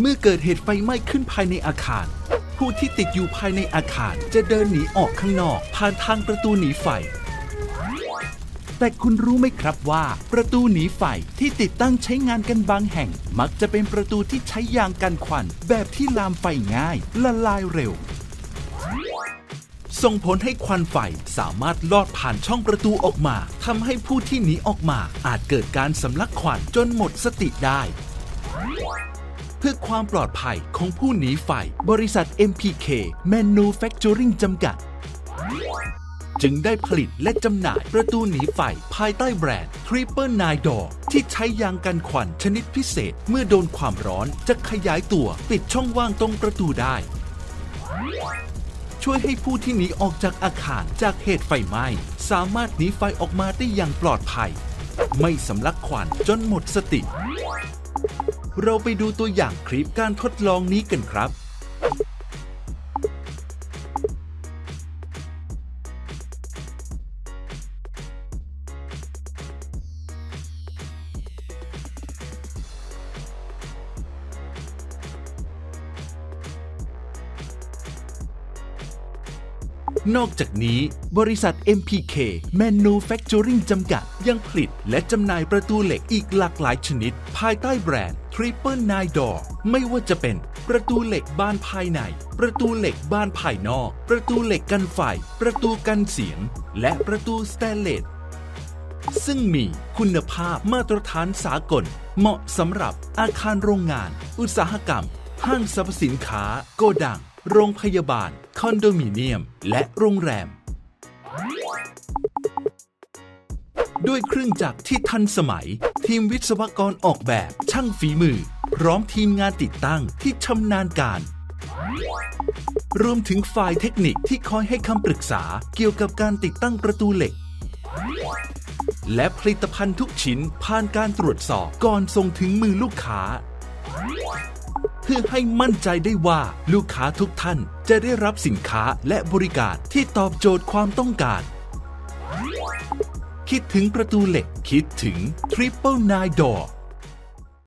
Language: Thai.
เมื่อเกิดเหตุไฟไหม้ขึ้นภายในอาคาร ผู้ที่ติดอยู่ภายในอาคารจะเดินหนีออกข้างนอก ผ่านทางประตูหนีไฟ แต่คุณรู้ไหมครับว่า ประตูหนีไฟที่ติดตั้งใช้งานกันบางแห่ง มักจะเป็นประตูที่ใช้ยางกันควัน แบบที่ลามไฟง่าย ละลายเร็ว ส่งผลให้ควันไฟสามารถลอดผ่านช่องประตูออกมาทำให้ผู้ที่หนีออกมาอาจเกิดการสำลักควันจนหมดสติได้ เพื่อความปลอดภัยของผู้หนีไฟ บริษัท MPK Manufacturing จำกัด จึงได้ผลิตและจำหน่ายประตูหนีไฟภายใต้แบรนด์ Triple n i d o o r ที่ใช้ยางกันควันชนิดพิเศษเมื่อโดนความร้อนจะขยายตัวปิดช่องว่างตรงประตูได้ ช่วยให้ผู้ที่หนีออกจากอาคารจากเหตุไฟไหม้สามารถหนีไฟออกมาได้อย่างปลอดภัย ไม่สำลักควันจนหมดสติ เราไปดูตัวอย่างคลิปการทดลองนี้กันครับ นอกจากนี้ บริษัท MPK Manufacturing จำกัด ยังผลิตและจำหน่ายประตูเหล็กอีกหลากหลายชนิด ภายใต้แบรนด์ Triple Nine Door ไม่ว่าจะเป็น ประตูเหล็กบานภายใน ประตูเหล็กบานภายนอก ประตูเหล็กกันไฟ ประตูกันเสียง และประตูสแตนเลสซึ่งมีคุณภาพมาตรฐานสากล เหมาะสำหรับอาคารโรงงาน อุตสาหกรรม ห้างสรรพสินค้า โกดัง โรงพยาบาล คอนโดมิเนียม และโรงแรม ด้วยเครื่องจักรที่ทันสมัย ทีมวิศวกรออกแบบช่างฝีมือ พร้อมทีมงานติดตั้งที่ชำนาญการ รวมถึงฝ่ายเทคนิคที่คอยให้คำปรึกษาเกี่ยวกับการติดตั้งประตูเหล็ก และผลิตภัณฑ์ทุกชิ้นผ่านการตรวจสอบก่อนส่งถึงมือลูกค้า เพื่อให้มั่นใจได้ว่าลูกค้าทุกท่านจะได้รับสินค้าและบริการที่ตอบโจทย์ความต้องการ คิดถึงประตูเหล็ก คิดถึง Triple Nine Door